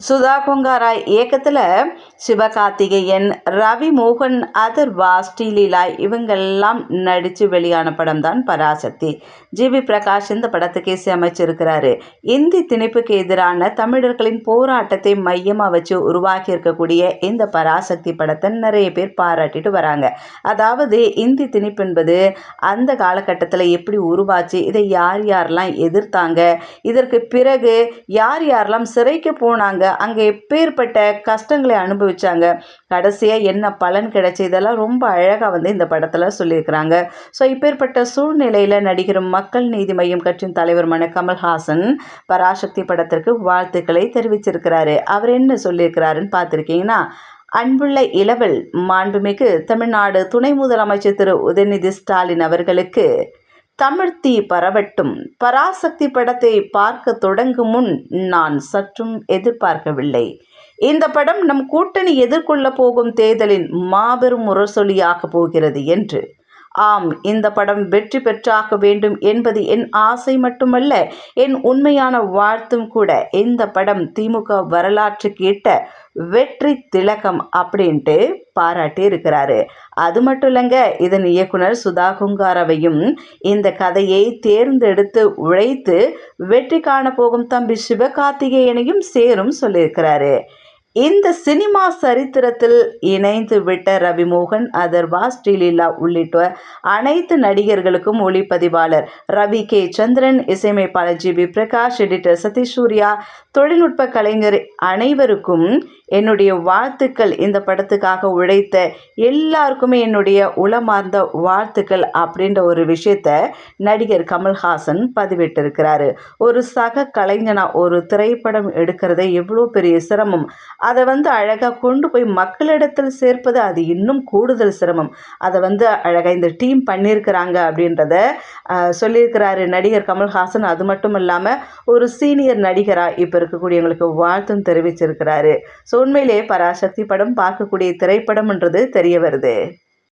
சுதா கொங்காராய் இயக்கத்தில் சிவகார்த்திகேயன் ரவி மோகன் அதர்வா ஸ்ரீலீலா இவங்கெல்லாம் நடித்து வெளியான படம் தான் பராசக்தி ஜிபி பிரகாஷ் இந்த படத்துக்கு இசையமைச்சிருக்கிறாரு இந்தி திணிப்புக்கு எதிரான தமிழர்களின் போராட்டத்தை மையமாக வச்சு உருவாக்கி இருக்கக்கூடிய இந்த பராசக்தி படத்தை நிறைய பேர் பாராட்டிட்டு வராங்க. அதாவது இந்தி திணிப்பு என்பது அந்த காலகட்டத்தில் எப்படி உருவாச்சு இதை யார் யாரெல்லாம் எதிர்த்தாங்க இதற்கு பிறகு யார் யாரெல்லாம் சிறைக்கு போனாங்க அங்கே எப்பேற்பட்ட கஷ்டங்களை அனுபவித்தாங்க கடைசியாக என்ன பலன் கிடைச்சி இதெல்லாம் ரொம்ப அழகாக வந்து இந்த படத்தில் சொல்லியிருக்கிறாங்க. ஸோ இப்பேற்பட்ட சூழ்நிலையில் நடிகர் மக்கள் நீதி மையம் கட்சியின் தலைவருமான கமல்ஹாசன் பராசக்தி படத்திற்கு வாழ்த்துக்களை தெரிவிச்சிருக்கிறாரு. அவர் என்ன சொல்லியிருக்கிறாருன்னு பார்த்துருக்கீங்கன்னா அன்புள்ள இளவல் மாண்புமிகு தமிழ்நாடு துணை முதலமைச்சர் திரு உதயநிதி ஸ்டாலின் அவர்களுக்கு தமிழ் தீ பரவட்டும். பராசக்தி படத்தை பார்க்க தொடங்கும் முன் நான் சற்றும் எதிர்பார்க்கவில்லை. இந்த படம் நம் கூட்டணி எதிர்கொள்ள போகும் தேர்தலின் மாபெரும் முரசொலியாக போகிறது என்று. ஆம் இந்த படம் வெற்றி பெற்றாக வேண்டும் என்பது என் ஆசை மட்டுமல்ல என் உண்மையான வாழ்த்தும் கூட. இந்த படம் திமுக வரலாற்றுக்கு இட்ட வெற்றி திலகம் அப்படின்ட்டு பாராட்டி இருக்கிறாரு. அது மட்டும் இல்லைங்க இதன் இயக்குனர் சுதா குங்காரவையும் இந்த கதையை தேர்ந்தெடுத்து உழைத்து வெற்றி காண போகும் தம்பி சிவகார்த்திகேயனையும் சேரும் சொல்லியிருக்கிறாரு. இந்த சினிமா சரித்திரத்தில் இணைந்து விட்ட ரவிமோகன் அதர்வா ஸ்ரீலீலா உள்ளிட்ட அனைத்து நடிகர்களுக்கும் ஒளிப்பதிவாளர். ரவி கே. சந்திரன் இசையமைப்பாளர் G. P Prakash editor Sathish Suriya தொழில்நுட்ப கலைஞர் அனைவருக்கும் என்னுடைய வாழ்த்துக்கள். இந்த படத்துக்காக உழைத்த எல்லாருக்குமே என்னுடைய உளமார்ந்த வாழ்த்துக்கள் அப்படின்ற ஒரு விஷயத்த நடிகர் கமல்ஹாசன் பதிவிட்டிருக்கிறாரு. ஒரு சக கலைஞனாக ஒரு திரைப்படம் எடுக்கிறதே எவ்வளோ பெரிய சிரமம். அதை வந்து அழகாக கொண்டு போய் மக்களிடத்தில் சேர்ப்பது அது இன்னும் கூடுதல் சிரமம். அதை வந்து அழகாக இந்த டீம் பண்ணியிருக்கிறாங்க அப்படின்றத சொல்லியிருக்கிறாரு நடிகர் கமல்ஹாசன். அது மட்டும் இல்லாமல் ஒரு சீனியர் நடிகராக இப்போ இருக்கக்கூடியவங்களுக்கு வாழ்த்தும் தெரிவிச்சிருக்கிறாரு. ஸோ உண்மையிலே பராசக்தி படம் பார்க்கக்கூடிய திரைப்படம்ன்றது தெரிய வருது.